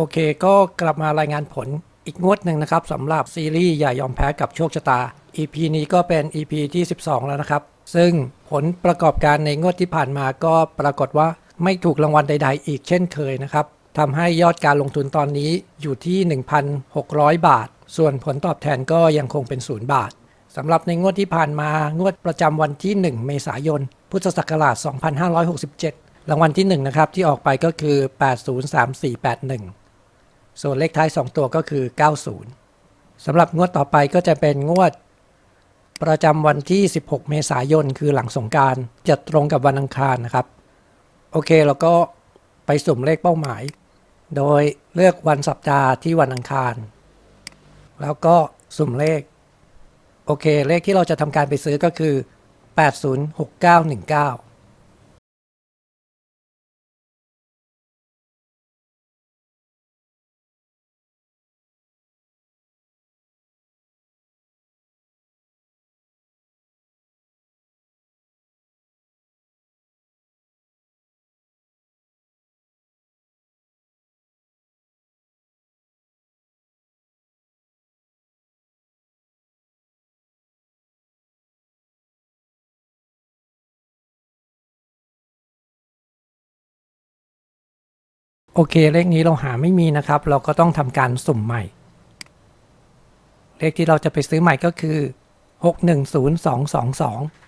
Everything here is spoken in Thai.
โอเคก็กลับมารายงานผลอีกงวดหนึ่งนะครับสำหรับซีรีส์อย่ายอมแพ้กับโชคชะตา EP นี้ก็เป็น EP ที่ 12 แล้วนะครับ ซึ่งผลประกอบการในงวดที่ผ่านมาก็ปรากฏว่าไม่ถูกรางวัลใด ๆ อีกเช่นเคยนะครับทำให้ยอดการลงทุนตอนนี้อยู่ที่ 1,600 บาท ส่วนผลตอบแทนก็ยังคงเป็น 0 บาทสำหรับในงวดที่ผ่านมางวดประจำวันที่ 1 เมษายน พุทธศักราช 2567 รางวัลที่1นะครับที่ออกไปก็คือ 803481 ส่วนเลขท้าย 2 ตัวก็คือ 90สำหรับงวดต่อไปก็จะเป็นงวด ประจำวันที่ 16 เมษายน คือหลังสงการจะตรงกับวันอังคารนะครับ โอเคเราก็ไปสุ่มเลขเป้าหมาย โดยเลือกวันสัปดาห์ที่วันอังคาร แล้วก็สุ่มเลข โอเค เลขที่เราจะทำการไปซื้อก็คือ 806919 เค เลขนี้เราหาไม่มีนะครับ เราก็ต้องทำการสุ่มใหม่ เลขที่เราจะไปซื้อใหม่ก็คือ 610222